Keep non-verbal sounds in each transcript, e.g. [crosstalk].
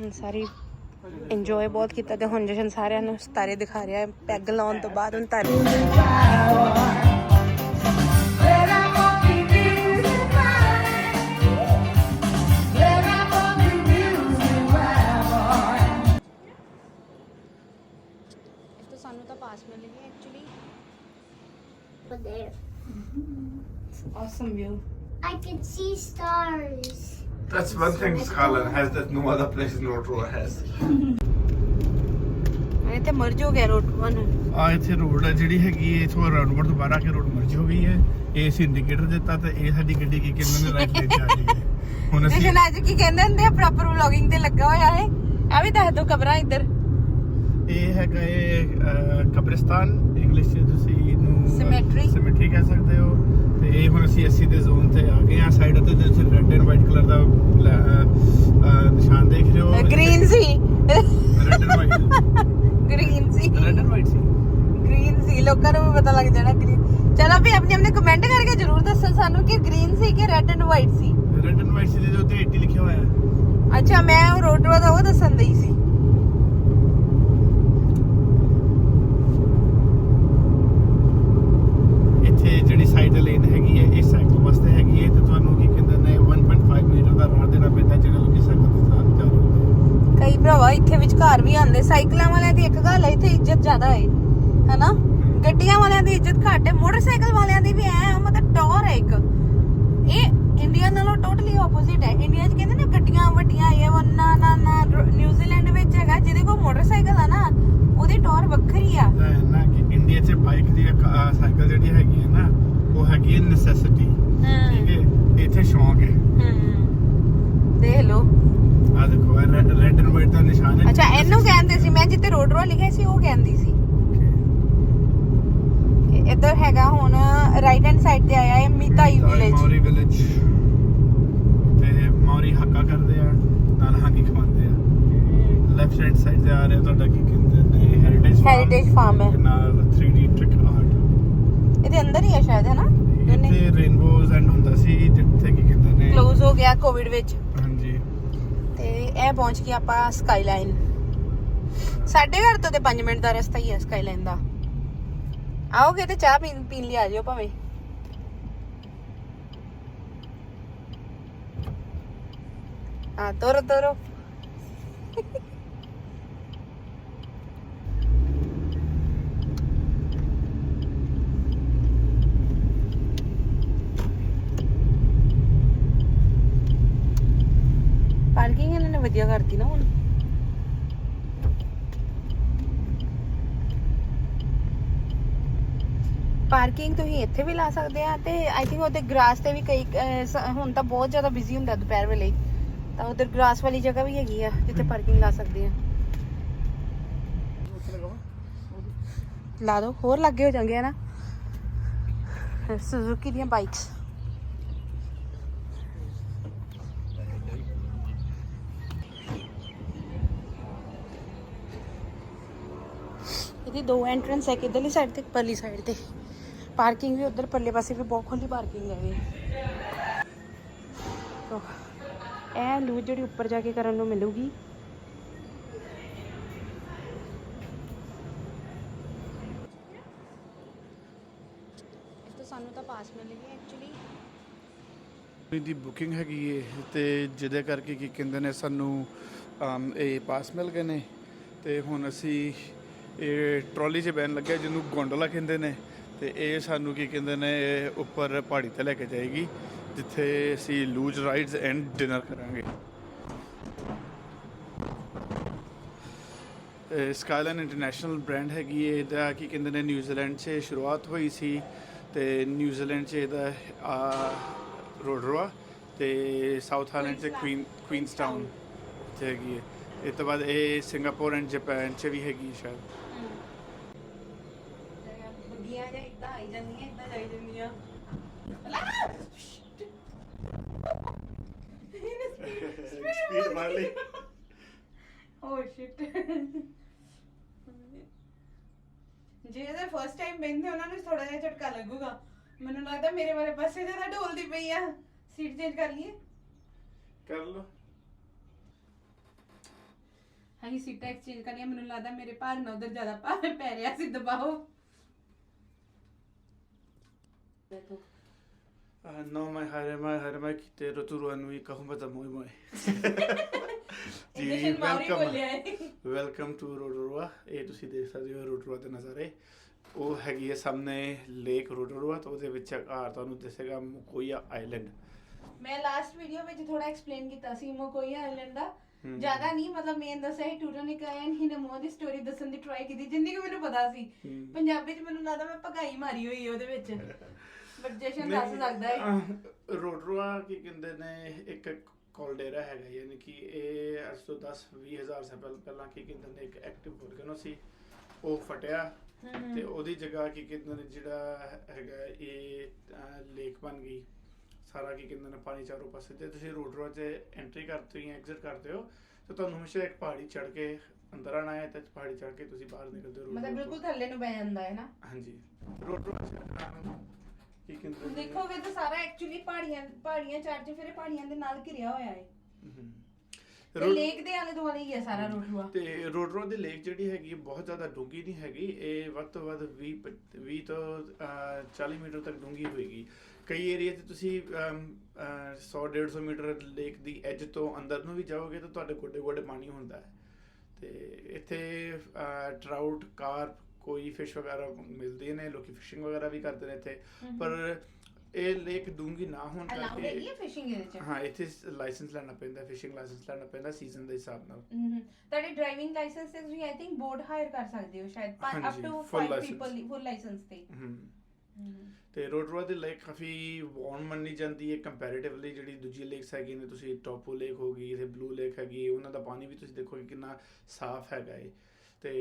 ਹੁਣ ਸਾਰੀ ਇੰਜੋਏ ਬਹੁਤ ਕੀਤਾ ਤੇ ਹੁਣ ਜਸ਼ਨ ਸਾਰਿਆਂ ਨੂੰ ਤਾਰੇ ਦਿਖਾ ਰਿਹਾ ਹੈ ਪੈਗ ਲਾਉਣ ਤੋਂ ਬਾਅਦ ਹੁਣ ਤਾਰੇ. Awesome view I can see stars. That's one thing Scotland has that no other place in Rotorua has. ਇਹ ਤੇ ਮਰਜ ਹੋ ਗਿਆ ਰੋਟਵਾ ਨੂੰ ਆ ਇੱਥੇ ਰੋਡ ਹੈ ਜਿਹੜੀ ਹੈਗੀ ਹੈ ਇਥੋਂ ਰਾਉਂਡਅਬਾਊਟ ਤੋਂ ਬਾਹਰ ਆ ਕੇ ਰੋਡ ਮਰਜ ਹੋ ਗਈ ਹੈ ਇਹ ਸੀ ਇੰਡੀਕੇਟਰ ਦਿੱਤਾ ਤੇ ਇਹ ਸਾਡੀ ਗੱਡੀ ਕੀ ਕਹਿੰਦੇ ਨੇ ਰਾਈਟ ਤੇ ਜਾ ਰਹੀ ਹੈ ਹੁਣ ਅਸੀਂ ਜਸ਼ਨ ਅੱਜ ਕੀ ਕਹਿੰਦੇ ਹੁੰਦੇ ਆ? ਪ੍ਰੋਪਰ ਵਲੌਗਿੰਗ ਤੇ ਲੱਗਾ ਹੋਇਆ ਹੈ ਆ ਵੀ ਦੱਸ ਦੋ ਕਬਰਾਂ ਇੱਧਰ। ਇਹ ਹੈਗਾ ਇਹ ਅਹ, ਕਬਰਿਸਤਾਨ। ਇੰਗਲਿਸ਼ ਚ ਤੁਸੀਂ ਇਹਨੂੰ Cemetery. ਸਿਮੈਟਰੀ ਕਹਿ ਸਕਦੇ ਹੋ। ਤੇ ਇਹ ਹੁਣ ਅਸੀਂ 80 ਦੇ ਜ਼ੋਨ ਤੇ ਆ ਗਏ ਆ ਸਾਈਡ ਤੇ ਤੁਸੀਂ ਰੈੱਡ ਐਂਡ ਵਾਈਟ ਕਲਰ ਦਾ ਨਿਸ਼ਾਨ ਦੇਖ ਰਹੇ ਹੋ। ਗ੍ਰੀਨ ਸੀ। ਰੈੱਡ ਐਂਡ ਵਾਈਟ ਗ੍ਰੀਨ ਸੀ। ਰੈੱਡ ਐਂਡ ਵਾਈਟ ਸੀ। ਗ੍ਰੀਨ ਸੀ। ਲੋਕਾਂ ਨੂੰ ਵੀ ਪਤਾ ਲੱਗ ਜਾਣਾ ਗ੍ਰੀਨ ਚਲੋ ਵੀ ਆਪਣੇ ਆਪਣੇ ਕਮੈਂਟ ਕਰਕੇ ਜਰੂਰ ਦੱਸੋ ਸਾਨੂੰ ਕਿ ਗ੍ਰੀਨ ਸੀ ਕਿ ਰੈੱਡ ਐਂਡ ਵਾਈਟ ਸੀ। ਰੈੱਡ ਐਂਡ ਵਾਈਟ ਸੀ ਦੇ ਉੱਤੇ 80 ਲਿਖਿਆ ਹੋਇਆ ਹੈ। ਅੱਛਾ ਮੈਂ ਉਹ ਰੋਡਵਾ ਦਾ ਉਹ ਦੱਸਣ ਦਈ ਸੀ ਇੱਥੇ ਜਿਹੜੀ ਸਾਈਡ ਲੇਨ ਹੈਗੀ ਹੈ ਇਹ ਸਾਈਕਲ ਵਾਸਤੇ ਹੈਗੀ ਹੈ ਤੇ ਤੁਹਾਨੂੰ ਕੀ ਕਹਿੰਦੇ ਨੇ 1.5 ਮੀਟਰ ਦਾ ਰਾਹ ਦੇਣਾ ਪੈਂਦਾ ਜਿਹੜੇ ਲੋਕੀ ਸਾਈਕਲ ਤੇ ਜਾ ਜਾ ਰਹੇ ਹੁੰਦੇ ਕਈ ਭਰਾਵਾ ਵਿਚਕਾਰ ਵੀ ਆਉਂਦੇ। ਸਾਈਕਲਾਂ ਵਾਲਿਆਂ ਦੀ ਇੱਕ ਗੱਲ ਹੈ ਇੱਥੇ ਇੱਜ਼ਤ ਜ਼ਿਆਦਾ ਹੈ ਹਨਾ? ਗੱਡੀਆਂ ਵਾਲਿਆਂ ਦੀ ਇੱਜ਼ਤ ਘੱਟ ਹੈ ਮੋਟਰਸਾਈਕਲ ਵਾਲਿਆਂ ਦੀ ਵੀ ਐ ਮਤਲਬ ਟੌਰ ਹੈ ਇੱਕ। ਇਹ ਇੰਡੀਆ ਨਾਲੋਂ ਟੋਟਲੀ ਆਪੋਜ਼ਿਟ ਹੈ। ਇੰਡੀਆ 'ਚ ਕਹਿੰਦੇ ਨਾ ਗੱਡੀਆਂ ਵੱਡੀਆਂ ਇਹ ਉਹ ਨਾ ਨਾ ਨਾ ਨਿਊਜ਼ੀਲੈਂਡ ਵਿੱਚ ਹੈਗਾ ਜਿਹਦੇ ਕੋਲ ਮੋਟਰਸਾਈਕਲ ਆ ਨਾ ਉਹਦੀ ਟੌਰ ਵੱਖਰੀ ਆ। ਨਾ ਕਿ ਇੰਡੀਆ 'ਚ ਬਾਈਕ ਦੀ ਸਾਈਕਲ ਜਿਹੜੀ ਹੈਗੀ ਹੈ ਨਾ ਉਹ ਹੈਗੀ ਹੈ ਨੈਸੈਸਿਟੀ ਠੀਕ ਹੈ? ਇੱਥੇ ਸ਼ੌਂਕ ਹੈ। ਦੇਖ ਲਓ। ਆ ਦੇਖੋ ਇਹ ਰੈੱਡ ਰੈੱਡ ਐਂਡ ਵਾਈਟ ਦਾ ਨਿਸ਼ਾਨ ਹੈ। ਅੱਛਾ ਇਹਨੂੰ ਕਹਿੰਦੇ ਸੀ ਮੈਂ ਜਿੱਤੇ ਰੋਡ ਰੋ ਲਿਖਿਆ ਸੀ ਉਹ ਕਹਿੰਦੀ ਸੀ। ਇੱਧਰ ਹੈਗਾ ਹੁਣ ਰਾਈਟ ਹੈਂਡ ਸਾਈਡ ਤੇ ਆਇਆ ਹੈ ਮੀਤਾਈ ਵਿਲੇਜ ਮੌਰੀ ਵਿਲੇਜ ਤੇ ਮੌਰੀ ਹੱਕਾ ਕਰਦੇ ਆ ਨਾਲ ਹਾਂਗੀ ਖਵਾਉਂਦੇ ਆ। ਲੈਫਟ ਸਾਈਡ ਸਾਈਡ ਤੇ ਆ ਰਿਹਾ ਤੁਹਾਡਾ ਕੀ ਕਹਿੰਦੇ ਨੇ ਹੈਰੀਟੇਜ ਹੈਰੀਟੇਜ ਫਾਰਮ ਹੈ। ਨਾਲ 3D ਟ੍ਰਿਕ ਆਰਟ ਇਹਦੇ ਅੰਦਰ ਹੀ ਹੈ ਸ਼ਾਇਦ ਹੈ ਨਾ? ਦੋਨੇ। ਰੇਨਬੋਜ਼ ਐਂਡ ਹੁੰਦਾ ਸੀ ਜਿੱਥੇ ਕੀ ਕਹਿੰਦੇ ਨੇ। ਕਲੋਜ਼ ਹੋ ਗਿਆ ਕੋਵਿਡ ਵਿੱਚ। ਤੇ ਇਹ ਪਹੁੰਚ ਗਏ ਆਪਾਂ ਸਕਾਈਲਾਈਨ ਸਾਡੇ ਘਰ ਤੋਂ ਤੇ 5 ਮਿੰਟ ਦਾ ਰਸਤਾ ਹੀ ਹੈ ਸਕਾਈਲਾਈਨ ਦਾ। ਆਓਗੇ ਤੇ ਚਾਹ ਪੀਣ ਪੀਣ ਲਈ ਆ ਜਿਓ ਭਾਵੇਂ। ਆ ਤੋਰੋ ਤੋਰੋ ਪਾਰਕਿੰਗ ਇਹਨਾਂ ਨੇ ਵਧੀਆ ਕਰਤੀ ਨਾ ਹੁਣ। ਪਾਰਕਿੰਗ ਤੁਸੀਂ ਇੱਥੇ ਵੀ ਲਾ ਸਕਦੇ ਆ ਤੇ ਆਈ ਥਿੰਕ ਉਹਦੇ ਗ੍ਰਾਸ ਤੇ ਵੀ ਕਈ ਅਹ, ਸ- ਹੁਣ ਤਾਂ ਬਹੁਤ ਜ਼ਿਆਦਾ ਬਿਜ਼ੀ ਹੁੰਦਾ ਦੁਪਹਿਰ ਵੇਲੇ ਤਾਂ ਉਧਰ ਗ੍ਰਾਸ ਵਾਲੀ ਜਗ੍ਹਾ ਵੀ ਹੈਗੀ ਆ ਜਿੱਥੇ ਪਾਰਕਿੰਗ ਲਾ ਸਕਦੇ ਆ। ਲਾ ਦੋ ਹੋਰ ਲੱਗੇ ਹੋ ਜਾਂਗੇ ਆ ਨਾ ਸੁਜ਼ੂਕੀ ਦੀਆਂ ਬਾਈਕਸ ਇਹਦੀ ਦੋ ਐਂਟਰੈਂਸ ਹੈ ਕਿੱਧਰਲੀ ਸਾਈਡ ਤੇ ਪਰਲੀ ਸਾਈਡ ਤੇ। ਪਾਰਕਿੰਗ ਵੀ ਉਧਰ ਪਰਲੇ ਪਾਸੇ ਵੀ ਬਹੁਤ ਖੁੱਲੀ ਪਾਰਕਿੰਗ ਹੈ ਇਹ ਇਹ ਲੂ ਜਿਹੜੀ ਉੱਪਰ ਜਾ ਕੇ ਕਰਨ ਨੂੰ ਮਿਲੂਗੀ। ਸਾਨੂੰ ਤਾਂ ਪਾਸ ਮਿਲ ਗਈ ਐਕਚੁਅਲੀ ਦੀ ਬੁਕਿੰਗ ਹੈਗੀ ਏ ਤੇ ਜਿਹਦੇ ਕਰਕੇ ਕੀ ਕਹਿੰਦੇ ਨੇ ਸਾਨੂੰ ਇਹ ਪਾਸ ਮਿਲ ਗਏ ਨੇ। ਤੇ ਹੁਣ ਅਸੀਂ ਇਹ ਟਰਾਲੀ 'ਚ ਬੈਨ ਲੱਗਿਆ ਜਿਹਨੂੰ ਗੋਂਡੋਲਾ ਕਹਿੰਦੇ ਨੇ ਤੇ ਇਹ ਸਾਨੂੰ ਕੀ ਕਹਿੰਦੇ ਨੇ ਇਹ ਉੱਪਰ ਪਹਾੜੀ ਤੇ ਲੈ ਕੇ ਜਾਏਗੀ ਜਿੱਥੇ ਅਸੀਂ ਲੂਜ ਰਾਈਡਸ ਐਂਡ ਡਿਨਰ ਕਰਾਂਗੇ। ਸਕਾਈਲਾਈਨ ਇੰਟਰਨੈਸ਼ਨਲ ਬ੍ਰਾਂਡ ਹੈਗੀ ਹੈ ਇਹਦਾ ਕੀ ਕਹਿੰਦੇ ਨੇ ਨਿਊਜ਼ੀਲੈਂਡ 'ਚ ਸ਼ੁਰੂਆਤ ਹੋਈ ਸੀ ਤੇ ਨਿਊਜ਼ੀਲੈਂਡ 'ਚ ਇਹਦਾ ਆ, ਰੋਡਰਵਾ ਤੇ ਸਾਊਥ ਆਈਲੈਂਡ 'ਚ ਕੁਈਨ ਕੁਈਨਸਟਾਊਨ 'ਚ ਹੈਗੀ ਹੈ। ਇਹ ਤੋਂ ਬਾਅਦ ਇਹ ਸਿੰਗਾਪੁਰ ਐਂਡ ਜਾਪਾਨ 'ਚ ਵੀ ਹੈਗੀ ਸ਼ਾਇਦ। ਬੱਗੀਆਂ ਜਾਂ ਇਦਾਂ ਆਈ ਜਾਂਦੀਆਂ ਇਦਾਂ ਜਾਈ ਜਾਂਦੀਆਂ। ਸਪੀਡ [laughs] ਮਾਰ ਲਈ। ਓ ਸ਼ਿਟ ਜੇ ਇਹਦਾ ਫਰਸਟ ਟਾਈਮ ਬੈਠਦੇ ਉਹਨਾਂ ਨੂੰ ਥੋੜਾ ਜਿਹਾ ਝਟਕਾ ਲੱਗੂਗਾ। ਮੈਨੂੰ ਲੱਗਦਾ ਮੇਰੇ ਵਾਲੇ ਪਾਸੇ ਜ਼ਿਆਦਾ ਢੋਲਦੀ ਪਈ ਆ। ਸੀਟ ਚੇਂਜ ਕਰ ਲਈਏ? ਕਰ ਲਓ। ਅਸੀਂ ਸੀਟਾਂ ਐਕਸਚੇਂਜ ਕਰਨੀਆਂ ਮੈਨੂੰ ਲੱਗਦਾ ਮੇਰੇ ਭਾਰ ਨਾਲ ਉਧਰ ਜ਼ਿਆਦਾ ਭਾਰ ਪੈ ਰਿਹਾ ਸੀ ਦਬਾਓ। ਦੇਖੋ ਨੋ ਮੈਂ ਹਰੇ ਮੈਂ ਹਰੇ ਮੈਂ ਕਿਤੇ ਰਤੁਰੂ ਅਨੁਈ ਕਹੂੰ ਬਤਾ ਮੋਈ ਮੋਈ ਜੀ ਵੈਲਕਮ ਵੈਲਕਮ ਟੂ ਰੋਟੋਰੂਆ ਇਹ ਤੁਸੀਂ ਦੇਖ ਸਕਦੇ ਹੋ ਰੋਟੋਰੂਆ ਦੇ ਨਜ਼ਾਰੇ ਉਹ ਹੈਗੀ ਹੈ ਸਾਹਮਣੇ ਲੇਕ ਰੋਟੋਰੂਆ ਤੇ ਉਹਦੇ ਵਿੱਚ ਘਰ ਤੁਹਾਨੂੰ ਦਿਸੇਗਾ ਮੁਕੋਇਆ ਆਈਲੈਂਡ ਮੈਂ ਲਾਸਟ ਵੀਡੀਓ ਵਿੱਚ ਥੋੜਾ ਐਕਸਪਲੇਨ ਕੀਤਾ ਸੀ ਮੋਕੋਈ ਆਇਲੈਂਡ ਦਾ। ਜ਼ਿਆਦਾ ਨਹੀਂ ਮਤਲਬ ਮੇਨ ਦੱਸਿਆ ਸੀ ਟੂਟਨ ਨੇ ਕਾਇਨ ਹੀ ਨਮੋ ਦੀ ਸਟੋਰੀ ਦੱਸਣ ਦੀ ਟਰਾਈ ਕੀਤੀ ਜਿੰਨੀ ਕਿ ਮੈਨੂੰ ਪਤਾ ਸੀ। ਪੰਜਾਬੀ ਚ ਮੈਨੂੰ ਲੱਗਦਾ ਮੈਂ ਭਗਾਈ ਮਾਰੀ ਹੋਈ ਉਹਦੇ ਵਿੱਚ ਬਟ ਜਸ਼ਨ ਦੱਸ ਸਕਦਾ ਹੈ। ਹੈ ਰੋਟੋਰੂਆ ਕੀ ਕਹਿੰਦੇ ਨੇ ਇੱਕ ਕੋਲਡੇਰਾ ਹੈਗਾ ਯਾਨੀ ਕਿ ਇਹ ਅੱਜ ਤੋਂ 10 20 ਹਜ਼ਾਰ ਸਾਲ ਪਹਿਲ- ਪਹਿਲਾਂ ਕੀ ਕਹਿੰਦੇ ਨੇ ਇੱਕ ਐਕਟਿਵ ਵੋਲਕੈਨੋ ਸੀ। ਉਹ ਫਟਿਆ ਤੇ ਉਹਦੀ ਜਗ੍ਹਾ ਕੀ ਕਹਿੰਦੇ ਨੇ ਜਿਹੜਾ ਹੈਗਾ ਇਹ ਲੇਕ ਬਣ ਗਈ। ਸਾਰਾ ਕੀ ਕਹਿੰਦੇ ਨੇ ਪਾਣੀ ਚਾਰੋਂ ਪਾਸੇ ਤੇ ਤੁਸੀਂ ਰੋਡ 'ਚ ਐਂਟਰੀ ਕਰਦੇ ਹੋ ਜਾਂ ਐਗਜ਼ਿਟ ਕਰਦੇ ਹੋ ਤੇ ਤੁਹਾਨੂੰ ਹਮੇਸ਼ਾ ਇੱਕ ਪਹਾੜੀ ਚੜ੍ਹ ਕੇ ਅੰਦਰ ਆਣਾ ਹੈ ਤੇ ਪਹਾੜੀ ਚੜ੍ਹ ਕੇ ਤੁਸੀਂ ਬਾਹਰ ਨਿਕਲਦੇ ਹੋ ਮਤਲਬ ਬਿਲਕੁਲ ਤੋਂ। ਥੱਲੇ ਨੂੰ ਬੈ ਜਾਂਦਾ ਹੈ ਨਾ? ਹਾਂਜੀ। ਰੋਡ 'ਚ ਕੀ ਕਹਿੰਦੇ ਨੇ? ਦੇਖੋਗੇ ਤਾਂ ਸਾਰਾ ਐਕਚੁਅਲੀ ਪਹਾੜੀਆਂ ਪਹਾੜੀਆਂ ਚਾਰ ਚ ਫਿਰ ਇਹ ਪਹਾੜੀਆਂ ਦੇ ਨਾਲ ਘਿਰਿਆ ਹੋਇਆ ਹੈ। ਹਮ। ਤੇ ਲੇਕ ਦੇ ਆਲੇ ਦੁਆਲੇ ਹੀ ਹੈ ਸਾਰਾ ਰੋਟੂਆ ਤੇ ਰੋਡ ਰੋਡ ਦੀ ਲੇਕ ਜਿਹੜੀ ਹੈਗੀ ਹੈ, ਬਹੁਤ ਜ਼ਿਆਦਾ ਡੂੰਗੀ ਨਹੀਂ ਹੈਗੀ। ਇਹ ਵੱਧ ਤੋਂ ਵੱਧ 20 ਪ- 20 ਤੋਂ ਅਹ, 40 ਮੀਟਰ ਤੱਕ ਡੂੰਗੀ ਹੋਏਗੀ। ਕਈ ਏਰੀਆ 'ਚ ਤੁਸੀਂ 100 150 ਮੀਟਰ ਲੇਕ ਦੀ ਐਜ ਤੋਂ ਅੰਦਰ ਨੂੰ ਵੀ ਜਾਓਗੇ ਤਾਂ ਤੁਹਾਡੇ ਗੋਡੇ ਗੋਡੇ ਪਾਣੀ ਹੁੰਦਾ ਹੈ। ਤੇ ਇੱਥੇ ਟਰਾਊਟ ਕਾਰਪ ਕੋਈ ਫਿਸ਼ ਵਗੈਰਾ ਮਿਲਦੇ ਨੇ ਲੋਕੀ ਫਿਸ਼ਿੰਗ ਵਗੈਰਾ ਵੀ ਕਰਦੇ ਨੇ ਇੱਥੇ। ਪਰ ਇਹ ਲੇਕ ਡੂੰਗੀ ਨਾ ਹੋਣ ਅਲਾਉਡ ਹੈਗੀ ਹੈ ਕਰਕੇ ਫਿਸ਼ਿੰਗ ਇਹਦੇ ਚ? ਹਾਂ ਇੱਥੇ ਲਾਇਸੈਂਸ ਲੈਣਾ ਪੈਂਦਾ ਫਿਸ਼ਿੰਗ ਲਾਇਸੈਂਸ ਲੈਣਾ ਪੈਂਦਾ ਸੀਜ਼ਨ ਦੇ ਹਿਸਾਬ ਨਾਲ। ਤੁਹਾਡੇ ਡਰਾਈਵਿੰਗ ਲਾਇਸੈਂਸ ਤੇ ਤੁਸੀਂ ਆਈ ਥਿੰਕ ਬੋਟ ਹਾਇਰ ਕਰ ਸਕਦੇ ਹੋ ਸ਼ਾਇਦ ਅਪ ਹਾਂਜੀ, to full 5 license। People full license ਤੇ। ਹਮ। ਤੇ ਰੋਟਰਵਾ ਦੀ ਲੇਕ ਕਾਫੀ ਵਾਰਮ ਮੰਨੀ ਜਾਂਦੀ ਹੈ ਕੰਪੈਰੀਟਿਵਲੀ ਜਿਹੜੀ ਦੂਜੀ ਲੇਕਸ ਹੈਗੀ ਨੇ ਤੁਸੀਂ ਟੋਪੋ ਲੇਕ ਹੋ ਗਈ ਤੇ ਬਲੂ ਲੇਕ ਹੈਗੀ ਉਹਨਾਂ ਦਾ ਪਾਣੀ ਵੀ ਤੁਸੀਂ ਦੇਖੋਗੇ ਕਿੰਨਾ ਸਾਫ਼ ਹੈਗਾ ਏ। ਤੇ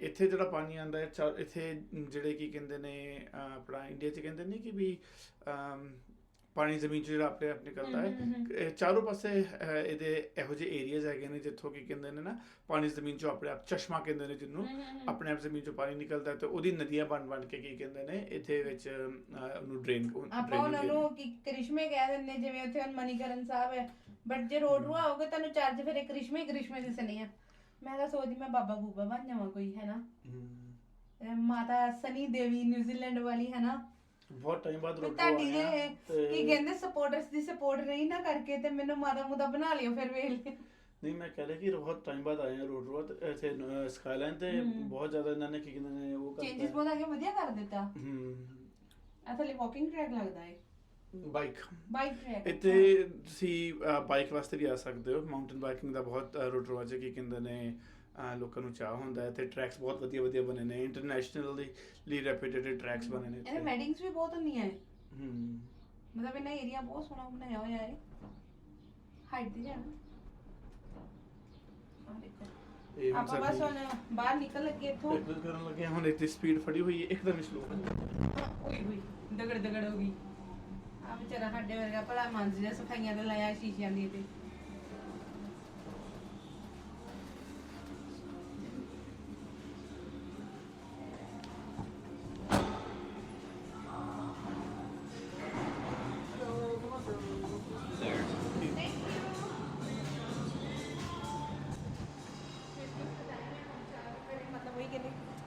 ਇੱਥੇ ਜਿਹੜਾ ਪਾਣੀ ਆਂਦਾ ਹੈ ਇੱਥੇ ਜਿਹੜੇ ਕੀ ਕਹਿੰਦੇ ਨੇ ਆਪਣਾ ਇੰਡੀਆ 'ਚ ਕਹਿੰਦੇ ਨੇ ਕਿ ਵੀ ਪਾਣੀ ਜ਼ਮੀਨ 'ਚ ਜਿਹੜਾ ਆਪਣੇ ਆਪ ਨਿਕਲਦਾ। ਹੈ ਇਹ ਚਾਰੋਂ ਪਾਸੇ ਇਹਦੇ ਇਹੋ ਜਿਹੇ ਏਰੀਆਜ਼ ਹੈਗੇ ਨੇ ਜਿੱਥੋਂ ਕੀ ਕਹਿੰਦੇ ਨੇ ਨਾ ਪਾਣੀ ਜ਼ਮੀਨ 'ਚੋਂ ਆਪਣੇ ਆਪ ਚਸ਼ਮਾ ਕਹਿੰਦੇ ਨੇ ਜਿਹਨੂੰ। ਆਪਣੇ ਆਪ ਜ਼ਮੀਨ 'ਚੋਂ ਪਾਣੀ ਨਿਕਲਦਾ ਹੈ ਤੇ ਉਹਦੀ ਨਦੀਆਂ ਬਣ ਬਣ ਕੇ ਕੀ ਕਹਿੰਦੇ ਨੇ ਇੱਥੇ ਵਿੱਚ ਉਹਨੂੰ ਡਰੇਨ ਆਪਾਂ ਉਹਨਾਂ ਨੂੰ ਕਿ ਕ੍ਰਿਸ਼ਮੇ ਕਹਿ ਦਿੰਦੇ ਜਿਵੇਂ ਉੱਥੇ ਮਨੀਕਰਨ ਸਾਹਿਬ ਹੈ ਬਟ ਜੇ ਰੋਡ ਰੂ ਆਓਗੇ ਤੁਹਾਨੂੰ ਚਾਰਜ ਫਿਰ ਕ੍ਰਿਸ਼ਮੇ ਕ੍ਰਿਸ਼ਮੇ ਦਿਸਣੇ ਆ ਮੈਂ ਤਾਂ ਸੋਚਦੀ ਮੈਂ ਬਾਬਾ ਬੂਬਾ ਬਣ ਜਾਵਾਂ ਕੋਈ ਹੈ। ਨਾ ਇਹ ਮਾਤਾ ਸਨੀ ਦੇਵੀ ਨਿਊਜ਼ੀਲੈਂਡ ਵਾਲੀ ਹੈ ਨਾ ਬਹੁਤ ਟਾਈਮ ਬਾਅਦ ਤੇ ਰੋਟੋ ਤੁਹਾਡੀ ਤੇ- ਕੀ ਕਹਿੰਦੇ ਸਪੋਰਟਰਸ ਦੀ ਸਪੋਰਟ ਰਹੀ ਨਾ ਕਰਕੇ ਤੇ ਮੈਨੂੰ ਮਾਤਾ ਮੁਦਾ ਬਣਾ ਲਿਓ ਫਿਰ ਵੇਖ ਲਿਓ। ਨਹੀਂ ਮੈਂ ਕਹਿ ਰਿਹਾ ਕਿ ਬਹੁਤ ਟਾਈਮ ਬਾਅਦ ਆਏ ਆ ਰੋਟੋ ਤੇ ਇੱਥੇ ਸਕਾਈਲਾਈਨ ਤੇ ਹਮ। ਬਹੁਤ ਜ਼ਿਆਦਾ ਇਹਨਾਂ ਨੇ ਕੀ ਕਹਿੰਦੇ ਨੇ ਉਹ ਕਰਤਾ। ਚੇਂਜਸ ਬਹੁਤ ਆਗੇ ਵਧੀਆ ਕਰ ਦਿੱਤਾ। ਹਮ ਆ ਥੱਲੇ ਵਾਕਿੰਗ ਟਰੈਕ ਲੱਗਦਾ ਹੈ ਬਾਈਕ ਬਾਈਕ ਟਰੈਕ ਇੱਥੇ ਤੁਸੀਂ ਬਾਈਕ ਵਾਸਤੇ ਵੀ ਆ ਸਕਦੇ ਹੋ। ਮਾਊਂਟੇਨ ਬਾਈਕਿੰਗ ਦਾ ਬਹੁਤ ਰੋਟੋ ਚ ਕੀ ਕਹਿੰਦੇ ਨੇ ਲੋਕਾਂ ਨੂੰ ਚਾਹ ਹੁੰਦਾ ਹੈ। ਤੇ ਟਰੈਕਸ ਬਹੁਤ ਵਧੀਆ ਵਧੀਆ ਬਣੇ ਨੇ। ਇੰਟਰਨੈਸ਼ਨਲੀ ਲਈ ਰੈਪਿਊਟੇਡ ਟਰੈਕਸ ਬਣੇ ਨੇ ਇੱਥੇ ਮੈਡਿੰਗਸ ਵੀ ਬਹੁਤ ਹੁੰਦੀਆਂ ਹੈ। ਹਮ ਮਤਲਬ ਇਹਨਾਂ ਏਰੀਆ ਬਹੁਤ ਸੋਹਣਾ ਬਣਾਇਆ ਹੋਇਆ ਹੈ। ਹਾਈਟ ਤੇ ਜਾਣਾ ਇਹ ਆਪਾਂ ਬਸ ਹੁਣ ਬਾਹਰ ਨਿਕਲ ਲੱਗੇ ਇੱਥੋਂ। ਕਰਨ ਲੱਗੇ ਹਾਂ, ਹੁਣ ਇੱਥੇ ਸਪੀਡ ਫੜੀ ਹੋਈ ਹੈ। ਇੱਕਦਮ ਸਲੋ ਓਏ ਹੋਈ ਦਗੜ ਦਗੜ ਹੋ ਗਈ। ਆ ਵਿਚਾਰਾ ਸਾਡੇ ਵਰਗਾ ਭਲਾ ਮੰਜ ਜਿਹਾ ਸਫਾਈਆਂ ਤੇ ਲਾਇਆ ਸ਼ੀਸ਼ਿਆਂ ਦੀ ਤੇ।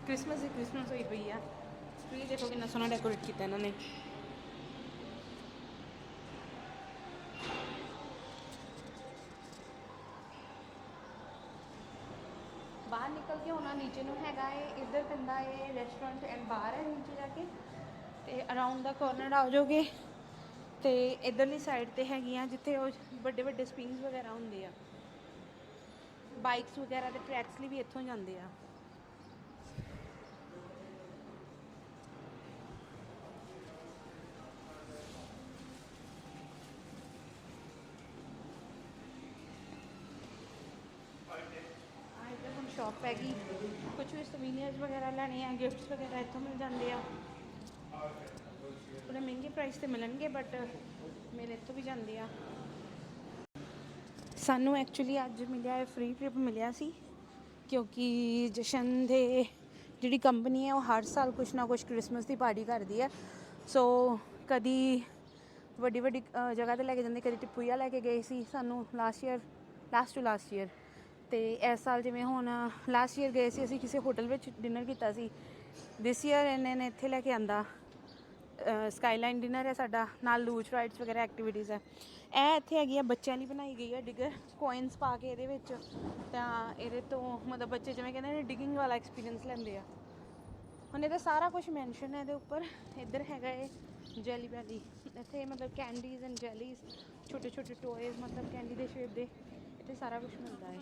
ਕ੍ਰਿਸਮਸ ਹੀ ਕ੍ਰਿਸਮਸ ਹੋਈ ਪਈ ਆ। ਟ੍ਰੀ ਦੇਖੋ ਕਿੰਨਾ ਸੋਹਣਾ ਡੈਕੋਰੇਟ ਕੀਤਾ ਇਹਨਾਂ ਨੇ ਬਾਹਰ ਨਿਕਲ ਕੇ ਹੋਣਾ ਨੀਚੇ ਨੂੰ ਹੈਗਾ ਏ, ਇੱਧਰ ਪੈਂਦਾ ਏ ਰੈਸਟੋਰੈਂਟ ਐਂਡ ਬਾਰ ਹੈ ਨੀਚੇ ਜਾ ਕੇ। ਤੇ ਅਰਾਊਂਡ ਦਾ ਕਾਰਨਰ ਆ ਜਾਓਗੇ। ਤੇ ਇਧਰਲੀ ਸਾਈਡ ਤੇ ਹੈਗੀਆਂ ਜਿੱਥੇ ਉਹ ਵੱਡੇ ਵੱਡੇ ਸਪਿੰਗਸ ਵਗੈਰਾ ਹੁੰਦੇ ਆ। ਬਾਈਕਸ ਵਗੈਰਾ ਤੇ ਟਰੈਕਸ ਲਈ ਵੀ ਇੱਥੋਂ ਜਾਂਦੇ ਆ। ਆ ਇੱਧਰ ਹੁਣ ਸ਼ਾਪ ਹੈਗੀ। ਕੁਝ ਵੀ ਸਵੀਨੀਅਰਸ ਵਗੈਰਾ ਲੈਣੇ ਆ ਗਿਫਟਸ ਵਗੈਰਾ ਇੱਥੋਂ ਮਿਲ ਜਾਂਦੇ ਆ। ਥੋੜੇ ਮਹਿੰਗੇ ਪ੍ਰਾਈਸ ਤੇ ਮਿਲਣਗੇ ਬਟ ਮੇਰੇ ਇੱਥੋਂ ਵੀ ਜਾਂਦੇ ਆ। ਸਾਨੂੰ ਐਕਚੁਅਲੀ ਅੱਜ ਮਿਲਿਆ ਹੈ ਫ੍ਰੀ ਟ੍ਰਿਪ ਮਿਲਿਆ ਸੀ, ਕਿਉਂਕਿ ਜਸ਼ਨ ਦੇ ਜਿਹੜੀ ਕੰਪਨੀ ਹੈ, ਉਹ ਹਰ ਸਾਲ ਕੁਛ ਨਾ ਕੁਛ ਕ੍ਰਿਸਮਸ ਦੀ ਪਾਰਟੀ ਕਰਦੀ ਹੈ। ਸੋ ਕਦੀ ਵੱਡੀ ਵੱਡੀ ਜਗ੍ਹਾ ਤੇ ਲੈ ਕੇ ਜਾਂਦੇ, ਕਦੀ ਟਿਪੂਆ ਲੈ ਕੇ ਗਏ ਸੀ ਸਾਨੂੰ last year last to last year ਤੇ ਇਸ ਸਾਲ ਜਿਵੇਂ ਹੁਣ ਲਾਸਟ ਈਅਰ ਗਏ ਸੀ, ਅਸੀਂ ਕਿਸੇ ਹੋਟਲ ਵਿੱਚ ਡਿਨਰ ਕੀਤਾ ਸੀ। ਦਿਸ ਈਅਰ ਇਹਨੇ ਨੇ ਇੱਥੇ ਲੈ ਕੇ ਆਂਦਾ ਸਕਾਈਲਾਈਨ ਡਿਨਰ ਹੈ ਸਾਡਾ, ਨਾਲ ਲੂਚ ਰਾਈਡਸ ਵਗੈਰਾ ਐਕਟੀਵਿਟੀਜ਼ ਹੈ। ਇਹ ਇੱਥੇ ਹੈਗੀ ਆ, ਬੱਚਿਆਂ ਲਈ ਬਣਾਈ ਗਈ ਹੈ ਡਿਗਰ ਕੋਇਨਸ ਪਾ ਕੇ ਇਹਦੇ ਵਿੱਚ। ਤਾਂ ਇਹਦੇ ਤੋਂ ਮਤਲਬ ਬੱਚੇ ਜਿਵੇਂ ਕਹਿੰਦੇ ਨੇ ਡਿਗਿੰਗ ਵਾਲਾ ਐਕਸਪੀਰੀਅੰਸ ਲੈਂਦੇ ਆ। ਹੁਣ ਇਹਦਾ ਸਾਰਾ ਕੁਝ ਮੈਂਸ਼ਨ ਹੈ ਇਹਦੇ ਉੱਪਰ। ਇੱਧਰ ਹੈਗਾ ਇਹ ਜੈਲੀ ਵੈਲੀ ਇੱਥੇ ਮਤਲਬ ਕੈਂਡੀਜ਼ ਐਂਡ ਜੈਲੀਜ਼ ਛੋਟੇ ਛੋਟੇ ਟੋਇਜ਼ ਮਤਲਬ ਕੈਂਡੀ ਦੇ ਸ਼ੇਪ ਦੇ। ਇੱਥੇ ਸਾਰਾ ਕੁਝ ਮਿਲਦਾ ਹੈ।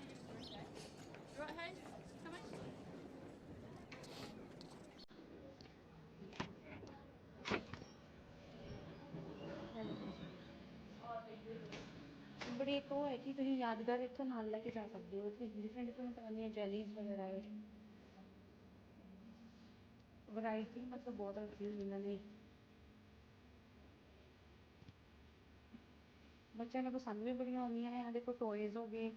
ਬੜੀ ਇੱਕ ਉਹ ਹੈ ਕਿ ਤੁਸੀਂ ਯਾਦਗਾਰ ਇੱਥੋਂ ਨਾਲ ਲੈ ਕੇ ਜਾ ਸਕਦੇ ਹੋ ਇੱਥੇ ਡਿਫਰੈਂਟ ਡਿਫਰੈਂਟ ਤਰ੍ਹਾਂ ਦੀਆਂ ਜੈਲੀਜ਼ ਵਗੈਰਾ ਹੈ। ਵੈਰਾਈਟੀ ਮਤਲਬ ਬਹੁਤ ਰੱਖੀ ਹੋਈ ਇਹਨਾਂ ਨੇ ਬੱਚਿਆਂ ਨੂੰ ਪਸੰਦ ਵੀ ਬੜੀਆਂ ਆਉਂਦੀਆਂ ਨੇ ਆ ਦੇਖੋ ਟੋਇਜ਼ ਹੋ ਗਏ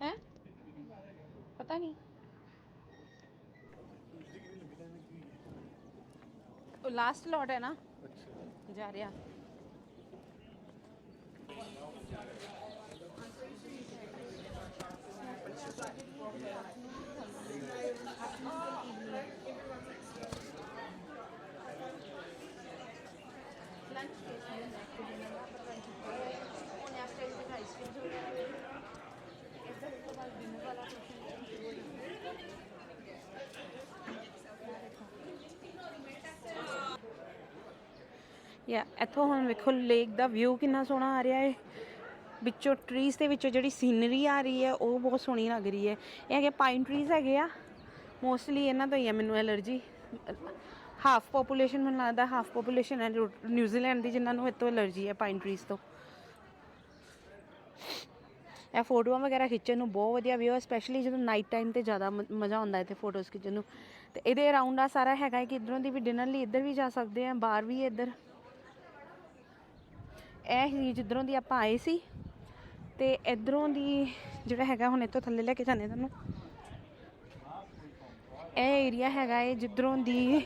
ਹੈ ਪਤਾ ਨਹੀਂ ਉਹ ਲਾਸਟ ਲੋਟ ਹੈ ਨਾ ਅੱਛਾ ਜਾ ਰਿਹਾ ਲੰਚ ਉਹਨੇ ਆਫਟਰ ਇਸ ਆਈਸਕ੍ਰੀਮ ਜੋ ਇੱਧਰ ਤੋਂ ਬਾਅਦ ਡਿਨਰ ਵਾਲਾ ਕੁਸ਼ਨ ਸ਼ੁਰੂ ਹੋ ਜਾਂਦਾ ਯਾ ਇੱਥੋਂ ਹੁਣ ਵੇਖੋ ਲੇਕ ਦਾ ਵਿਊ ਕਿੰਨਾ ਸੋਹਣਾ ਆ ਰਿਹਾ ਹੈ ਵਿੱਚੋਂ ਟਰੀਜ਼ ਦੇ ਵਿੱਚੋਂ ਜਿਹੜੀ ਸੀਨਰੀ ਆ ਰਹੀ ਹੈ ਉਹ ਬਹੁਤ ਸੋਹਣੀ ਲੱਗ ਰਹੀ ਹੈ ਇਹ ਹੈਗੇ ਪਾਈਨ ਟਰੀਜ਼ ਹੈਗੇ ਆ। ਮੋਸਟਲੀ ਇਹਨਾਂ ਤੋਂ ਹੀ ਆ ਮੈਨੂੰ ਐਲਰਜੀ ਹਾਫ ਪੋਪੂਲੇਸ਼ਨ ਮੈਨੂੰ ਲੱਗਦਾ ਹਾਫ ਪੋਪੂਲੇਸ਼ਨ ਹੈ ਨਿਊਜ਼ੀਲੈਂਡ ਦੀ ਜਿਨ੍ਹਾਂ ਨੂੰ ਇਹ ਐਲਰਜੀ ਹੈ ਪਾਈਨ ਟਰੀਜ਼ ਤੋਂ। ਇਹ ਫੋਟੋਆਂ ਵਗੈਰਾ ਖਿੱਚਣ ਨੂੰ ਬਹੁਤ ਵਧੀਆ ਵਿਊ ਹੈ ਸਪੈਸ਼ਲੀ ਜਦੋਂ ਨਾਈਟ ਟਾਈਮ ਤੇ ਜ਼ਿਆਦਾ ਮਜ਼ਾ ਆਉਂਦਾ ਹੈ ਇੱਥੇ ਫੋਟੋਜ਼ ਖਿੱਚਣ ਨੂੰ। ਤੇ ਇਹਦੇ ਅਰਾਊਂਡ ਆ ਸਾਰਾ ਹੈਗਾ ਹੈ ਕਿ ਇਧਰੋਂ ਦੀ ਵੀ ਡਿਨਰ ਲਈ ਇੱਧਰ ਵੀ ਜਾ ਸਕਦੇ ਆ, ਬਾਹਰ ਵੀ ਇੱਧਰ। ਇਹ ਹੀ ਜਿੱਧਰੋਂ ਦੀ ਆਪਾਂ ਆਏ ਸੀ ਤੇ ਇਧਰੋਂ ਦੀ ਜਿਹੜਾ ਹੈਗਾ ਹੁਣ ਇੱਥੋਂ ਥੱਲੇ ਲੈ ਕੇ ਜਾਂਦੇ ਤੁਹਾਨੂੰ। ਇਹ ਏਰੀਆ ਹੈਗਾ ਹੈ ਜਿੱਧਰੋਂ ਦੀ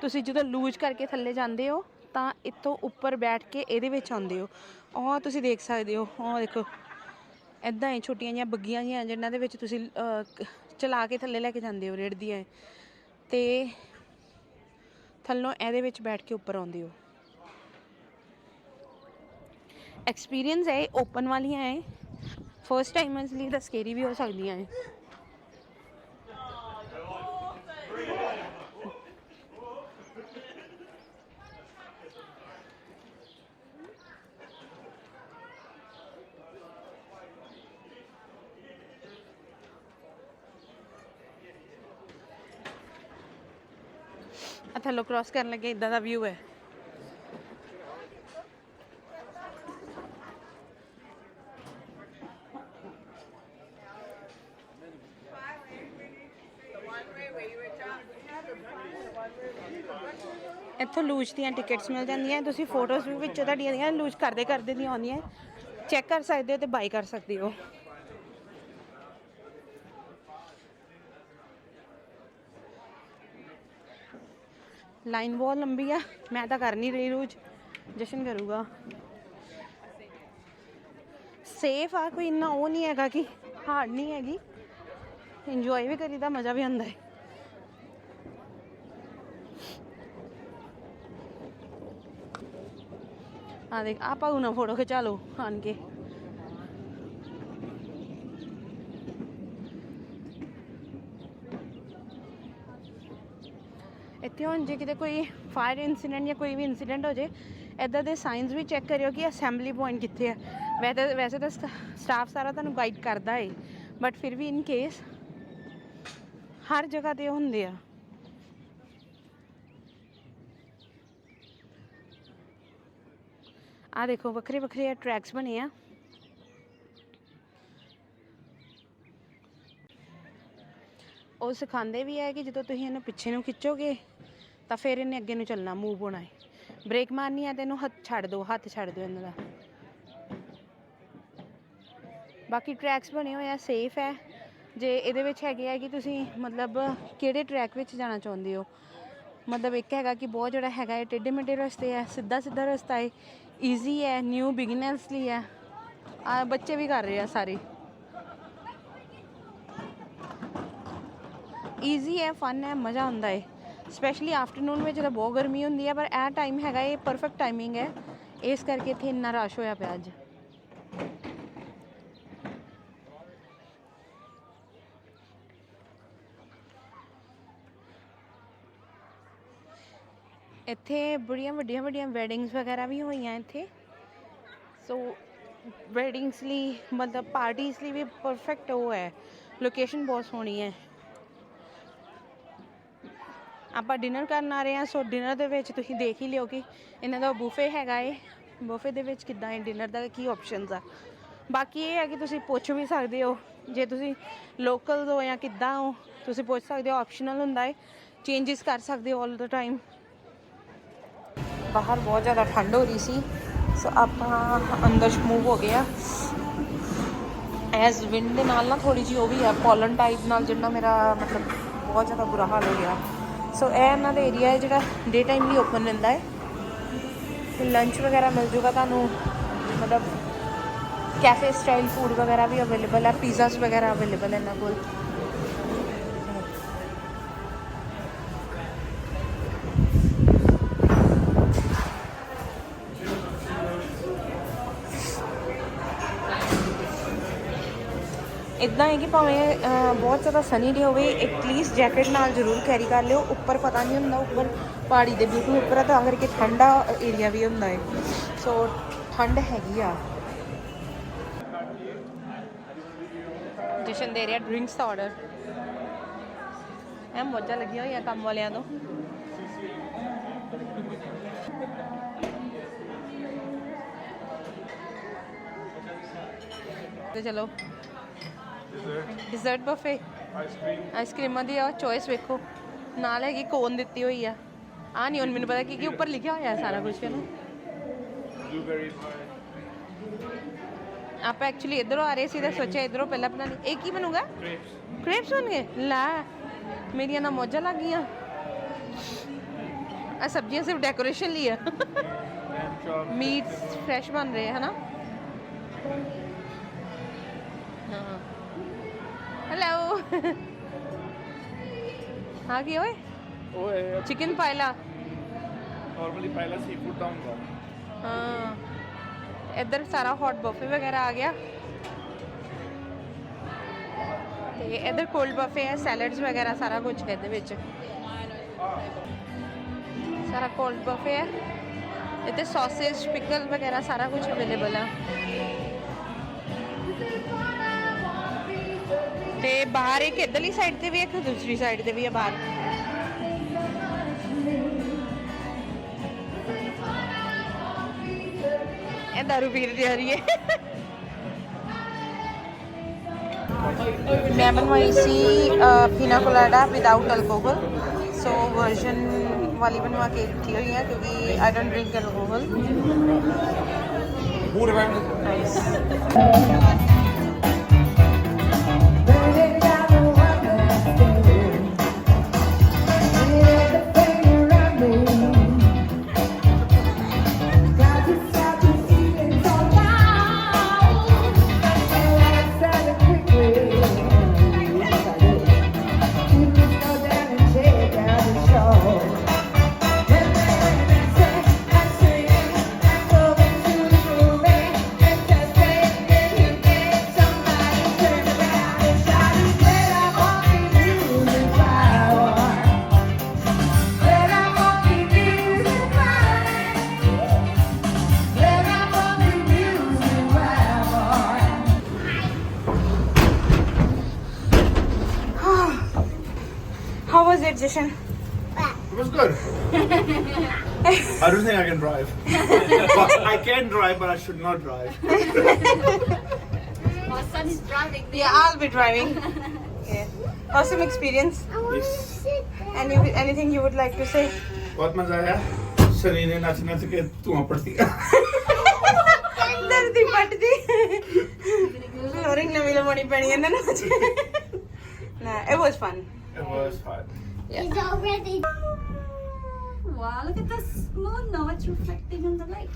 ਤੁਸੀਂ ਜਦੋਂ ਲੂਜ ਕਰਕੇ ਥੱਲੇ ਜਾਂਦੇ ਹੋ ਤਾਂ ਇੱਥੋਂ ਉੱਪਰ ਬੈਠ ਕੇ ਇਹਦੇ ਵਿੱਚ ਆਉਂਦੇ ਹੋ। ਉਹ ਤੁਸੀਂ ਦੇਖ ਸਕਦੇ ਹੋ ਉਹ ਦੇਖੋ। ਐਦਾਂ ਹੀ ਛੋਟੀਆਂ ਜਿਹੀਆਂ ਬੱਗੀਆਂ ਜਿਹੀਆਂ ਜਿਨ੍ਹਾਂ ਦੇ ਵਿੱਚ ਤੁਸੀਂ ਚਲਾ ਕੇ ਥੱਲੇ ਲੈ ਕੇ ਜਾਂਦੇ ਹੋ ਰੇੜਦੀਆਂ ਹੈ। ਤੇ ਥੱਲੋਂ ਇਹਦੇ ਵਿੱਚ ਬੈਠ ਕੇ ਉੱਪਰ ਆਉਂਦੇ ਹੋ। ਐਕਸਪੀਰੀਅੰਸ ਹੈ ਓਪਨ ਵਾਲੀਆਂ ਹੈ ਫਰਸਟ ਟਾਈਮਰਸ ਲਈ ਤਾਂ ਸਕੇਰੀ ਵੀ ਹੋ ਸਕਦੀਆਂ ਹੈ ਆ ਥੱਲੋਂ ਕ੍ਰਾਸ ਕਰਨ ਲੱਗੇ ਇਦਾਂ ਦਾ ਵਿਊ ਹੈ ਇੱਥੋਂ ਲੂਜ ਦੀਆਂ ਟਿਕਟਸ ਮਿਲ ਜਾਂਦੀਆਂ। ਤੁਸੀਂ ਫੋਟੋਜ਼ ਵੀ ਵਿੱਚੋਂ ਤੁਹਾਡੀਆਂ ਦੀਆਂ ਲੂਜ ਕਰਦੇ ਕਰਦੇ ਦੀਆਂ ਆਉਂਦੀਆਂ। ਚੈੱਕ ਕਰ ਸਕਦੇ ਹੋ ਤੇ ਬਾਈ ਕਰ ਸਕਦੇ ਹੋ। ਲਾਈਨ ਬਹੁਤ ਲੰਬੀ ਆ। ਮੈਂ ਤਾਂ ਕਰ ਨਹੀਂ ਰਹੀ ਰੋਜ਼ ਜਸ਼ਨ ਕਰੂਗਾ। ਸੇਫ ਆ ਕੋਈ ਇੰਨਾ ਉਹ ਨਹੀਂ ਹੈਗਾ ਕਿ ਹਾਰਡ ਨਹੀਂ ਹੈਗੀ। ਇੰਜੋਏ ਵੀ ਕਰੀਦਾ, ਮਜ਼ਾ ਵੀ ਆਉਂਦਾ ਹੈ। ਆ ਦੇਖ ਆ ਪਾਉ ਨਾ ਫੋਟੋ ਖਿਚਾ ਲਓ ਆਣ ਕੇ ਇੱਥੇ ਹੁਣ ਜੇ ਕਿਤੇ ਕੋਈ ਫਾਇਰ ਇਨਸੀਡੈਂਟ ਜਾਂ ਕੋਈ ਵੀ ਇਨਸੀਡੈਂਟ ਹੋ ਜੇ ਇਦਾਂ ਦੇ ਸਾਈਨਸ ਵੀ ਚੈੱਕ ਕਰਿਓ ਕਿ ਅਸੈਂਬਲੀ ਪੁਆਇੰਟ ਕਿੱਥੇ ਹੈ ਵੈਸੇ ਵੈਸੇ ਤਾਂ ਸਟਾਫ ਸਾਰਾ ਤੁਹਾਨੂੰ ਗਾਈਡ ਕਰਦਾ ਹੈ ਬਟ ਫਿਰ ਵੀ ਇਨ ਕੇਸ ਹਰ ਜਗ੍ਹਾ ਤੇ ਉਹ ਹੁੰਦੇ ਆ ਆ ਦੇਖੋ ਵੱਖਰੇ ਵੱਖਰੇ ਟਰੈਕਸ ਬਣੇ ਆ। ਉਹ ਸਿਖਾਉਂਦੇ ਵੀ ਹੈ ਕਿ ਜਦੋਂ ਤੁਸੀਂ ਇਹਨੂੰ ਪਿੱਛੇ ਨੂੰ ਖਿੱਚੋਗੇ ਤਾਂ ਫਿਰ ਇਹਨੇ ਅੱਗੇ ਨੂੰ ਚੱਲਣਾ ਮੂਵ ਹੋਣਾ ਹੈ। ਬ੍ਰੇਕ ਮਾਰਨੀ ਹੈ ਤੇ ਇਹਨੂੰ ਹੱਥ ਛੱਡ ਦਿਓ ਹੱਥ ਛੱਡ ਦਿਓ ਇਹਨਾਂ ਦਾ। ਬਾਕੀ ਟਰੈਕਸ ਬਣੇ ਹੋਏ ਆ ਸੇਫ ਹੈ। ਜੇ ਇਹਦੇ ਵਿੱਚ ਹੈਗੇ ਆ ਕਿ ਤੁਸੀਂ ਮਤਲਬ ਕਿਹੜੇ ਟਰੈਕ ਵਿੱਚ ਜਾਣਾ ਚਾਹੁੰਦੇ ਹੋ? ਮਤਲਬ ਇੱਕ ਹੈਗਾ ਕਿ ਬਹੁਤ ਜਿਹੜਾ ਹੈਗਾ ਹੈ ਟੇਢੇ ਮੇਢੇ ਰਸਤੇ ਹੈ ਸਿੱਧਾ ਸਿੱਧਾ ਰਸਤਾ ਹੈ ਈਜ਼ੀ ਹੈ ਨਿਊ ਬਿਗਨਰਸ ਲਈ ਹੈ ਆ ਬੱਚੇ ਵੀ ਕਰ ਰਹੇ ਆ ਸਾਰੇ ਈਜ਼ੀ ਹੈ ਫਨ ਹੈ ਮਜ਼ਾ ਆਉਂਦਾ ਹੈ ਸਪੈਸ਼ਲੀ ਆਫਟਰਨੂਨ ਵਿੱਚ ਤਾਂ ਬਹੁਤ ਗਰਮੀ ਹੁੰਦੀ ਹੈ ਪਰ ਇਹ ਟਾਈਮ ਹੈਗਾ ਇਹ ਪਰਫੈਕਟ ਟਾਈਮਿੰਗ ਹੈ ਇਸ ਕਰਕੇ ਇੱਥੇ ਇੰਨਾ ਰਸ਼ ਹੋਇਆ ਪਿਆ ਅੱਜ ਇੱਥੇ ਬੜੀਆਂ ਵੱਡੀਆਂ ਵੱਡੀਆਂ ਵੈਡਿੰਗਸ ਵਗੈਰਾ ਵੀ ਹੋਈਆਂ ਇੱਥੇ। ਸੋ ਵੈਡਿੰਗਸ ਲਈ, ਮਤਲਬ ਪਾਰਟੀਆਂ ਲਈ ਵੀ ਪਰਫੈਕਟ ਉਹ ਹੈ। ਲੋਕੇਸ਼ਨ ਬਹੁਤ ਸੋਹਣੀ ਹੈ। ਆਪਾਂ ਡਿਨਰ ਕਰਨ ਆ ਰਹੇ ਹਾਂ ਸੋ ਡਿਨਰ ਦੇ ਵਿੱਚ ਤੁਸੀਂ ਦੇਖ ਹੀ ਲਿਓ ਕਿ ਇਹਨਾਂ ਦਾ ਬੂਫੇ ਹੈਗਾ ਏ। ਬੂਫੇ ਦੇ ਵਿੱਚ ਕਿੱਦਾਂ ਹੈ ਡਿਨਰ ਦਾ ਕੀ ਆਪਸ਼ਨਸ ਆ। ਬਾਕੀ ਇਹ ਹੈ ਕਿ ਤੁਸੀਂ ਪੁੱਛ ਵੀ ਸਕਦੇ ਹੋ, ਜੇ ਤੁਸੀਂ ਲੋਕਲ ਹੋ ਜਾਂ ਕਿੱਦਾਂ ਹੋ, ਤੁਸੀਂ ਪੁੱਛ ਸਕਦੇ ਹੋ ਆਪਸ਼ਨਲ ਹੁੰਦਾ ਹੈ ਚੇਂਜਸ ਕਰ ਸਕਦੇ ਹੋ 올 ਦਾ ਟਾਈਮ ਬਾਹਰ ਬਹੁਤ ਜ਼ਿਆਦਾ ਠੰਡ ਹੋ ਰਹੀ ਸੀ। ਸੋ ਆਪਾਂ ਅੰਦਰ ਮੂਵ ਹੋ ਗਏ ਆ। ਐਸ ਵਿੰਡ ਦੇ ਨਾਲ ਨਾ ਥੋੜੀ ਜਿਹੀ ਉਹ ਵੀ ਹੈ ਪੋਲਨ ਟਾਈਪ ਨਾਲ ਜਿਹੜਾ ਮੇਰਾ ਮਤਲਬ ਬਹੁਤ ਜ਼ਿਆਦਾ ਬੁਰਾ ਹਾਲ ਹੋ ਗਿਆ। ਸੋ ਇਹ ਇਹਨਾਂ ਦਾ ਏਰੀਆ ਹੈ ਜਿਹੜਾ ਡੇ ਟਾਈਮ ਲਈ ਓਪਨ ਰਹਿੰਦਾ ਹੈ। ਤੇ ਲੰਚ ਵਗੈਰਾ ਮਿਲ ਜੂਗਾ ਤੁਹਾਨੂੰ। ਮਤਲਬ ਕੈਫੇ ਸਟਾਈਲ ਫੂਡ ਵਗੈਰਾ ਵੀ ਅਵੇਲੇਬਲ ਹੈ ਪੀਜ਼ਾਸ ਵਗੈਰਾ ਅਵੇਲੇਬਲ ਹੈ ਇਹਨਾਂ ਕੋਲ। ਇਦਾਂ ਹੈ ਕਿ ਭਾਵੇਂ ਬਹੁਤ ਜ਼ਿਆਦਾ ਸਨੀ ਡੇ ਹੋਵੇ ਐਟਲੀਸਟ ਜੈਕਟ ਨਾਲ ਜ਼ਰੂਰ ਕੈਰੀ ਕਰ ਲਿਓ। ਉੱਪਰ ਪਤਾ ਨਹੀਂ ਹੁੰਦਾ, ਉੱਪਰ ਪਹਾੜੀ ਦੇ ਬਿਲਕੁਲ ਉੱਪਰ ਆ, ਤਾਂ ਕਰਕੇ ਠੰਡਾ ਏਰੀਆ ਵੀ ਹੁੰਦਾ ਹੈ। ਸੋ ਠੰਡ ਹੈਗੀ ਆ। ਜਸ਼ਨ ਦੇ ਰਿਹਾ ਡਰਿੰਕਸ ਦਾ ਆਰਡਰ ਐ ਮੋਜਾ ਲੱਗੀਆਂ ਹੋਈਆਂ ਕੰਮ ਵਾਲਿਆਂ ਨੂੰ ਤੇ ਚਲੋ ਡਿਜ਼ਰਟ ਬਫੇ ਆਈਸਕ੍ਰੀਮਾਂ ਦੀ ਆ ਚੋਇਸ ਵੇਖੋ। ਨਾਲ ਹੈਗੀ ਕੋਨ ਦਿੱਤੀ ਹੋਈ ਆ। ਆ ਨਹੀਂ ਹੁਣ ਮੈਨੂੰ ਪਤਾ ਕੀ ਕੀ ਉੱਪਰ ਲਿਖਿਆ ਹੋਇਆ ਸਾਰਾ ਕੁਝ ਹੈ ਨਾ ਆਪਾਂ ਐਕਚੁਅਲੀ ਇਧਰੋਂ ਆ ਰਹੇ ਸੀ ਤਾਂ ਸੋਚਿਆ ਇਧਰੋਂ ਪਹਿਲਾਂ ਬਣਾ ਲਈ ਇਹ ਕੀ ਬਣੂਗਾ? ਕ੍ਰੇਪਸ ਬਣਗੇ ਲੈ ਮੇਰੀਆਂ ਨਾ ਮੌਜਾਂ ਲੱਗ ਗਈਆਂ। ਆ ਸਬਜ਼ੀਆਂ ਸਿਰਫ ਡੈਕੋਰੇਸ਼ਨ ਲਈ ਆ। ਮੀਟਸ ਫਰੈਸ਼ ਬਣ ਰਹੇ ਹੈ ਹਨਾ? ਹਾਂ। ਹੈਲੋ ਹਾਂ ਕੀ ਓਏ? ਹੈ ਚਿਕਨ ਪਾਇਲਾ ਨਾਰਮਲੀ ਪਹਿਲਾ ਸੀ ਫੂਡ ਦਾ ਹੁੰਦਾ। ਹਾਂ। ਇੱਧਰ ਸਾਰਾ ਹੌਟ ਬਫੇ ਵਗੈਰਾ ਆ ਗਿਆ। ਤੇ ਇੱਧਰ ਕੋਲਡ ਬਫੇ ਹੈ ਸੈਲਡਸ ਵਗੈਰਾ ਸਾਰਾ ਕੁਝ ਹੈ ਇਹਦੇ ਵਿੱਚ। ਸਾਰਾ ਕੋਲਡ ਬਫੇ ਹੈ। ਇੱਥੇ ਸੌਸੇਜ ਪਿਕਲ ਵਗੈਰਾ ਸਾਰਾ ਕੁਝ ਅਵੇਲੇਬਲ ਹੈ ਤੇ ਬਾਹਰ ਇੱਕ ਇੱਧਰਲੀ ਸਾਈਡ ਤੇ ਵੀ ਇੱਕ ਦੂਸਰੀ ਸਾਈਡ ਤੇ ਵੀ ਹੈ ਬਾਹਰ? ਇਹ ਦਾਰੂ ਪੀ ਰਹੀ ਰਹੀ ਹੈ। ਮੈਂ ਬਣਵਾਈ ਸੀ pina colada without alcohol so virgin ਵਾਲੀ ਬਣਵਾ ਕੇ ਰੱਖੀ ਹੋਈ ਹੈ ਕਿਉਂਕਿ ਆਈ ਡੋਨਟ ਡਰਿੰਕ ਅਲਕੋਹਲ ਪੂਰੇ ਮੈਂ drive, but I should not drive. [laughs] My son is driving. Yeah, I'll be driving. Yeah. Awesome experience. Yes. Any, anything you would like to say? What was बहुत मजा आया शरीर ने नच नच के धुआं पड़ती दर्द ही पड़ती फ्लोरिंग नवी लवानी पैनी है ना ना [laughs] it was fun it was fun yeah. it's already wow look at the moon now it's reflecting on the lake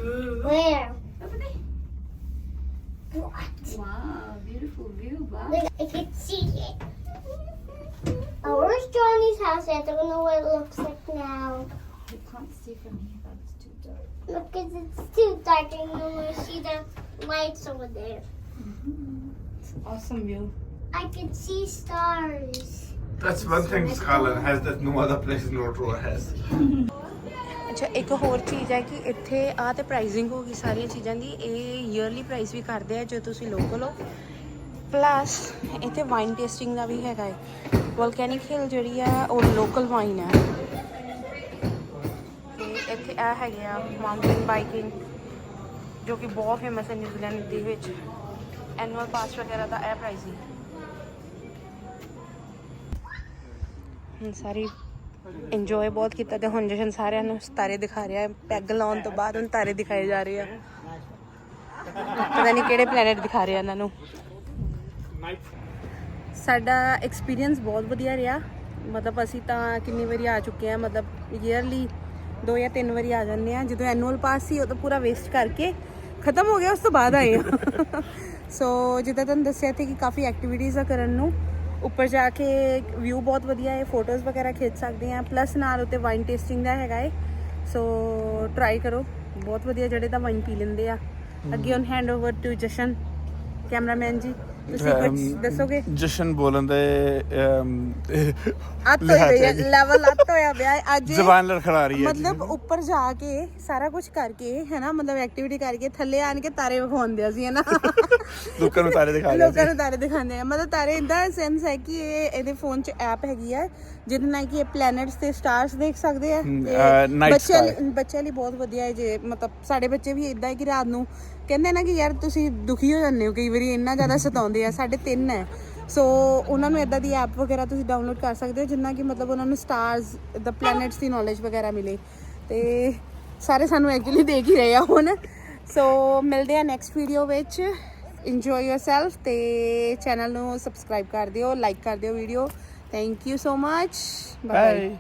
where over there. What? Wow, beautiful view. Wow. Look, I can see it. Oh, where's Johnny's house? I don't know what it looks like now. You can't see from here. That's too dark. Look, 'cause it's too dark and you only see the lights over there. Mm-hmm. Awesome view. I can see stars. That's one thing Scotland has that no other place in Rotorua has. [laughs] ਅੱਛਾ ਇੱਕ ਹੋਰ ਚੀਜ਼ ਹੈ ਕਿ ਇੱਥੇ ਆ ਤੇ pricing ਹੋ ਗਈ ਸਾਰੀਆਂ ਚੀਜ਼ਾਂ ਦੀ, ਇਹ ਈਅਰਲੀ ਪ੍ਰਾਈਸ ਵੀ ਕਰਦੇ ਆ ਜੇ ਤੁਸੀਂ ਲੋਕਲ ਹੋ। ਪਲੱਸ ਇੱਥੇ ਵਾਈਨ ਟੇਸਟਿੰਗ ਦਾ ਵੀ ਹੈਗਾ ਹੈ ਵੋਲਕੈਨਿਕ ਹਿਲ ਜਿਹੜੀ ਆ, ਉਹ ਲੋਕਲ ਵਾਈਨ ਹੈ ਤੇ ਇੱਥੇ ਆ ਹੈਗੇ ਆ ਮਾਊਂਟੇਨ ਬਾਈਕਿੰਗ ਜੋ ਕਿ ਬਹੁਤ ਫੇਮਸ ਹੈ ਨਿਊਜ਼ੀਲੈਂਡ ਦੇ ਵਿੱਚ। ਐਨੂਅਲ ਪਾਸ ਵਗੈਰਾ ਦਾ ਇਹ ਪ੍ਰਾਈਸ ਹੀ। ਸਾਰੀ ਇੰਜੋਏ ਬਹੁਤ ਕੀਤਾ ਤੇ ਹੁਣ ਜਸ਼ਨ ਸਾਰਿਆਂ ਨੂੰ ਤਾਰੇ ਦਿਖਾ ਰਿਹਾ ਹੈ। ਪੈਗ ਲਾਉਣ ਤੋਂ ਬਾਅਦ ਹੁਣ ਤਾਰੇ ਦਿਖਾਏ ਜਾ ਰਹੇ ਆ। ਪਤਾ ਨਹੀਂ ਕਿਹੜੇ ਪਲੈਨਟ ਦਿਖਾ ਰਹੇ ਇਹਨਾਂ ਨੂੰ। ਸਾਡਾ ਐਕਸਪੀਰੀਅੰਸ ਬਹੁਤ ਵਧੀਆ ਰਿਹਾ। ਮਤਲਬ ਅਸੀਂ ਤਾਂ ਕਿੰਨੀ ਵਾਰੀ ਆ ਚੁੱਕੇ ਆ ਮਤਲਬ ਈਅਰਲੀ ਦੋ ਜਾਂ ਤਿੰਨ ਵਾਰੀ ਆ ਜਾਂਦੇ ਆ ਜਦੋਂ ਐਨੂਅਲ ਪਾਸ ਸੀ ਉਹ ਤਾਂ ਪੂਰਾ ਵੇਸਟ ਕਰਕੇ ਖਤਮ ਹੋ ਗਿਆ, ਉਸ ਤੋਂ ਬਾਅਦ ਆਏ ਆ ਸੋ [laughs] ਜਿੱਦਾਂ ਤੁਹਾਨੂੰ ਦੱਸਿਆ ਸੀ ਕਿ ਕਾਫੀ ਐਕਟੀਵਿਟੀਜ਼ ਆ ਕਰਨ ਨੂੰ। ਉੱਪਰ ਜਾ ਕੇ ਵਿਊ ਬਹੁਤ ਵਧੀਆ ਹੈ ਫੋਟੋਜ਼ ਵਗੈਰਾ ਖਿੱਚ ਸਕਦੇ ਆ ਪਲੱਸ ਨਾਲ ਉੱਤੇ ਵਾਈਨ ਟੇਸਟਿੰਗ ਦਾ ਹੈਗਾ ਹੈ ਸੋ ਟਰਾਈ ਕਰੋ। ਬਹੁਤ ਵਧੀਆ ਜਿਹੜੇ ਤਾਂ ਵਾਈਨ ਪੀ ਲੈਂਦੇ ਆ। ਅੱਗੇ ਹੁਣ hand over to Jashan cameraman ji. ਤੁਸੀਂ ਕੁਝ ਦੱਸੋਗੇ? ਜਸ਼ਨ ਬੋਲਣ ਦੇ ਅੱਤ ਹੋਈ ਹੈ ਲੈਵਲ ਅੱਤ ਹੋਇਆ ਪਿਆ। ਹੈ। ਅੱਜ ਜ਼ਬਾਨ ਲੜਖੜਾ ਰਹੀ ਹੈ ਮਤਲਬ ਉੱਪਰ ਜਾ ਕੇ ਸਾਰਾ ਕੁਝ ਕਰਕੇ ਹੈ ਨਾ ਮਤਲਬ ਐਕਟੀਵਿਟੀ ਕਰਕੇ ਥੱਲੇ ਆਣ ਕੇ ਤਾਰੇ ਵਿਖਾਉਂਦੇ ਆ ਸੀ ਹੈ ਨਾ ਲੋਕਾਂ ਨੂੰ ਤਾਰੇ ਦਿਖਾ ਲੋਕਾਂ ਨੂੰ ਤਾਰੇ ਦਿਖਾਉਂਦੇ ਆ। ਮਤਲਬ ਤਾਰੇ ਇਦਾਂ ਸੈਂਸ ਹੈ ਕਿ ਇਹ ਇਹਦੇ ਫੋਨ 'ਚ ਐਪ ਹੈਗੀ ਆ ਜਿਹਦੇ ਨਾਲ ਕਿ ਇਹ ਪਲੈਨਟਸ ਤੇ ਸਟਾਰਸ ਦੇਖ ਸਕਦੇ ਆ। ਬੱਚਿਆਂ। ਲਈ ਬੱਚਿਆਂ ਲਈ ਬਹੁਤ ਵਧੀਆ ਹੈ ਜੇ ਮਤਲਬ ਸਾਡੇ ਬੱਚੇ ਵੀ ਇਦਾਂ ਹੈ ਕਿ ਰਾਤ ਨੂੰ ਕਹਿੰਦੇ ਨਾ ਕਿ ਯਾਰ ਤੁਸੀਂ ਦੁਖੀ ਹੋ ਜਾਂਦੇ ਹੋ, ਕਈ ਵਾਰੀ ਇੰਨਾ ਜ਼ਿਆਦਾ ਸਤਾਉਂਦੇ ਆ, ਸਾਡੇ ਤਿੰਨ ਹੈ। ਸੋ ਉਹਨਾਂ ਨੂੰ ਇਦਾਂ ਦੀ ਐਪ ਵਗੈਰਾ ਤੁਸੀਂ ਡਾਊਨਲੋਡ ਕਰ ਸਕਦੇ ਹੋ, ਜਿੰਨਾ ਕਿ ਮਤਲਬ ਉਹਨਾਂ ਨੂੰ ਸਟਾਰਸ ਦਾ ਪਲੈਨਟਸ ਦੀ ਨੌਲੇਜ ਵਗੈਰਾ ਮਿਲੇ। ਤੇ ਸਾਰੇ ਸਾਨੂੰ ਐਕਚੁਅਲੀ ਦੇਖ ਹੀ ਰਹੇ ਆ ਹੁਣ। ਸੋ ਮਿਲਦੇ ਆ ਨੈਕਸਟ ਵੀਡੀਓ ਵਿੱਚ। ਇੰਜੋਏ ਯੋਰਸੈਲਫ ਤੇ ਚੈਨਲ ਨੂੰ ਸਬਸਕ੍ਰਾਈਬ ਕਰ ਦਿਓ ਲਾਈਕ ਕਰ ਦਿਓ video thank you so much bye